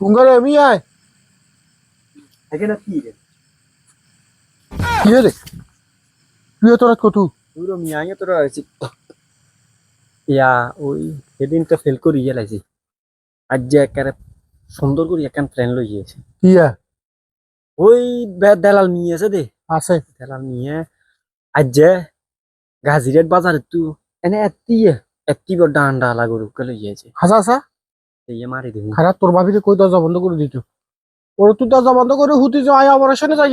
কুঙ্গারে আমি আয় এখানে কি রে কি রে তুই তোরা কতু পুরো মিয়াঙে তোরা আছি ইয়া ওই সেদিন তো ফেল করি গেলাইছি আজ যে একেবারে সুন্দর করে একখান ট্রেন লই গিয়েছে কি আ ওই বে- দালাল নিয়ে আছে দে আছে দালাল নিয়ে আজ যে গাজিরেট বাজারে তু এনে এত্তি এত্তি বড় ডান্ডা লাগো রুকে লই গিয়েছে হাসা হাসা এই মারি দিবি খারাপ তোর ভাবিরে কই দরজা বন্ধ করে দিত ওর তুই দরজা বন্ধ করে হুতি যে আয় অপারেশনে যাই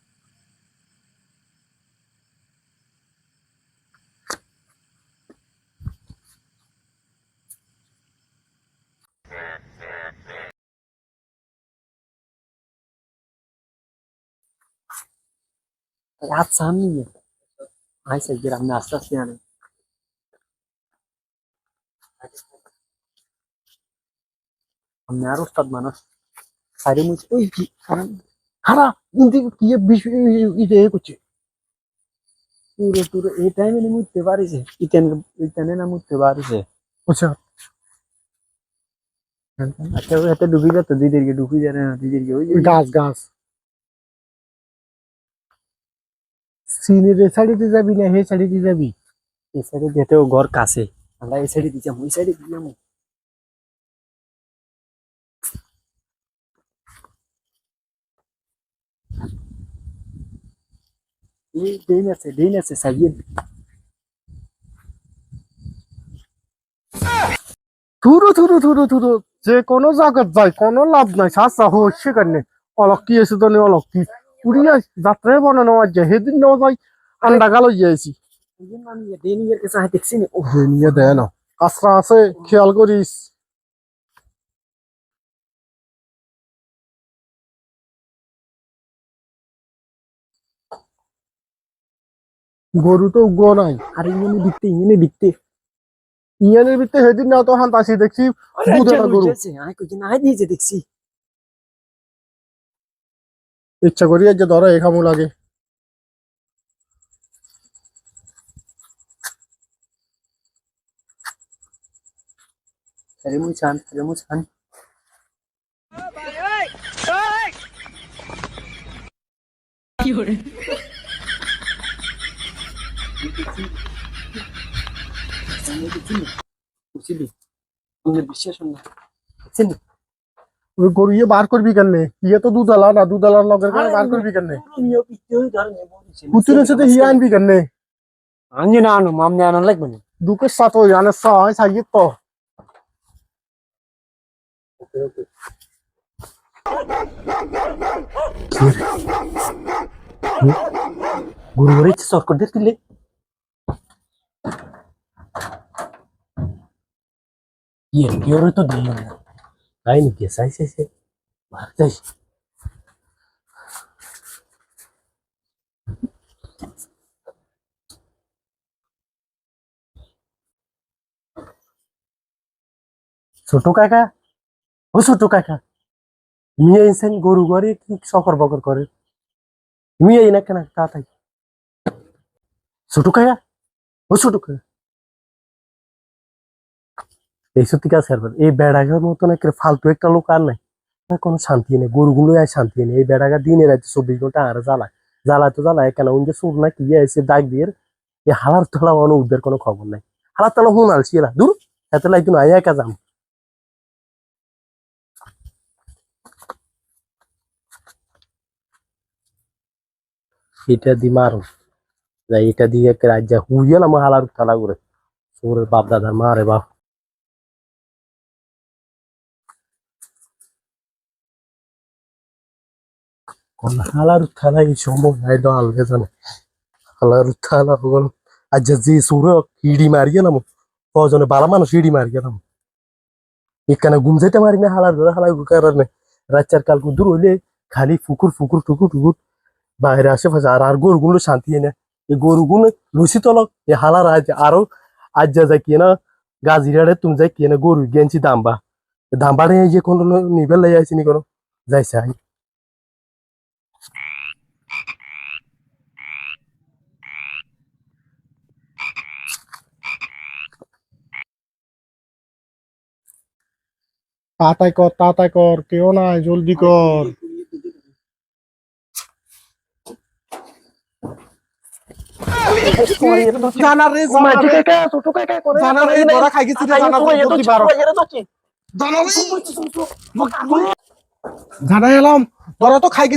আচ্ছা আমি আইসা গ্রামে আস্তে আস্তে আনে আমি আর ওস্তাদ মানুষ সাইডে মুছ ওই কি কারণ খারা কিন্তু কি এ বিষ ইতে এ করছে পুরো পুরো এই টাইমে না মুছতে পারিছে ইতেন ইতেনে না মুছতে পারিছে বুঝছ আচ্ছা ওই হাতে ডুবি যেত দিদিরকে ডুবি যায় না দিদিরকে ওই যে গাছ গাছ সিনের এ সাইডে যাবি না হে সাইডে যাবি? এই সাইডে যেতে ও ঘর কাছে। আমরা এই সাইডে সাইডে দিলাম এই দিন আছে দিন আছে সাইয়েন থুরু থুরু থুরু থুরু যে কোনো জায়গাত যায় কোনো লাভ নাই সাসা হো সেখানে অলক কি আছে তো অলক কি পুরিয়া যাত্রায় বানানো আজ সেদিন নেওয়া যায় আন্ডা গালো যাইছি দেয় না। কাঁচরা আছে খেয়াল করিস। গরু তো উগ্র নাই। আর ইনি দিতে ইনি দিতে ইয়ানের ভিতরে সেদিন না তো হান দেখছি দুধেরা গরু। কই না দিয়েছে দেখছি। ইচ্ছা করি যে ধরো এ খামু লাগে আরে মুই চান আরে মুই চান বুঝলি তুমি বিশ্বাস না বুঝছেন ওই গরু ইয়ে বার করবি কেন ইয়ে তো দুধালা না দুধালার লগের কারণে বার করবি কেন নিও পিতে হই ধরে নেব পুতুলের সাথে হিয়া আনবি কেন আনজি না আনো মামনে আনো লাগবে না দুকের সাথে ওই আনে সাই সাইয়ে তো গুরু ঘরে সরকার দেখতে দিলে ইয়ে কেউ তো দিল না তাই নাকি সাই সাই সাই ছোট কাকা ও ছোট কাকা ইনসান গরু ঘরে কি সকর বকর করে? মিয়া ইনা কেন তাড়াতাড়ি। ছোট কাকা ও ছোট কাকা এই সত্যি কাজ করবেন এই বেড়াগার মতন একটা ফালতু একটা লোক আর নাই। কোনো শান্তি নেই গরুগুলো আর শান্তি নেই। এই বেড়াগা দিনে রাতে চব্বিশ ঘণ্টা আর জ্বালায়। জ্বালায় তো জ্বালায় কেন ওই যে সুর না কি এসে ডাক দিয়ে এই হালার তলা অন উদ্দের কোনো খবর নাই। হালার তলা হুন আলছি এরা। দূর, এত লাইতো না একা যাম। এটা দি মারো। যাই, এটা দিয়ে রাজ্যা হুইয়ালাম হালার তালা করে সোরের বাপ দাদার মারে বাপ কোন হালার থালা এই সময় নাই দ আলগে জানে হালার থালা হল আজ যে সুর হিড়ি মারিয়ে নাম কজনে বালা মানুষ হিড়ি মারিয়ে নাম এখানে ঘুম যেতে পারি না হালার ধরে হালার কারণে রাত্রার কাল দূর হইলে খালি ফুকুর ফুকুর টুকুর টুকুর বাইরে আশেপাশে আর আর গরুগুলো শান্তি না এই গরুগুলো লুসি তলক এই হালার আজ আরও আজ যা যায় কিনা গাজিরাড়ে তুমি যাই কিনা গরু গেঞ্চি দাম্বা দাম্বাড়ে যে কোনো নিবেল লাই আইসি নি কোনো যাইছে আই তাড়াতাড়ি কর তাড়াতাড়ি কর কেউ নাই জলদি কর জানা খাই গেছি এলাম ধরা তো খাই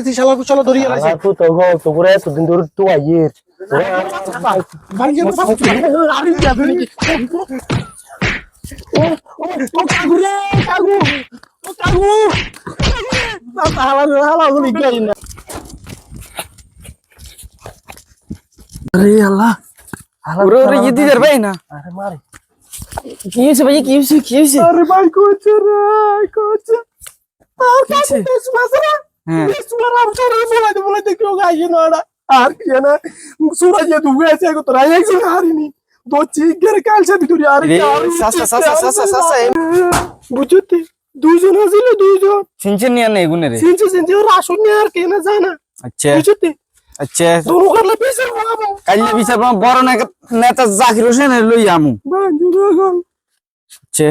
শালা ধরিয়ে লাইছে তো তো গো তো করে এতদিন ধরে তো আইয়ের বাড়ি যেতে আরে যাবে নাকি ও ও কাগু রে কাগু ও কাগু হালা হালা গুলি গাই না আরে আল্লাহ ওরে ওরে ইয়ে দিদার ভাই না আরে মারে কি হয়েছে ভাই কি হয়েছে কি হয়েছে আরে ভাই কোচ রে কোচ আর কাছে বেশ মাসরা হ্যাঁ বেশ মারা আমছরে বলাইতে বলাইতে কেউ গাইছে না আর কি না সুরাজ দুগে আছে কো তোরা একজন হারিনি দো কালসা ভিতরে আর সাসা, সাসা, সাসা, সাসা, বুঝতে? দুজন আছিল দুজন সিনচেন নিয়ে নেই গুনে রে। সিনছে সিনছে ওর আসন আর কেনা যায় না। আচ্ছা। বুঝতে? আচ্ছা। দোনো করলে বিচার বাবু কাইলে বিচার পাবো বড় নেতা জাকির হোসেন লই আমু। বাঞ্জু গল আচ্ছা।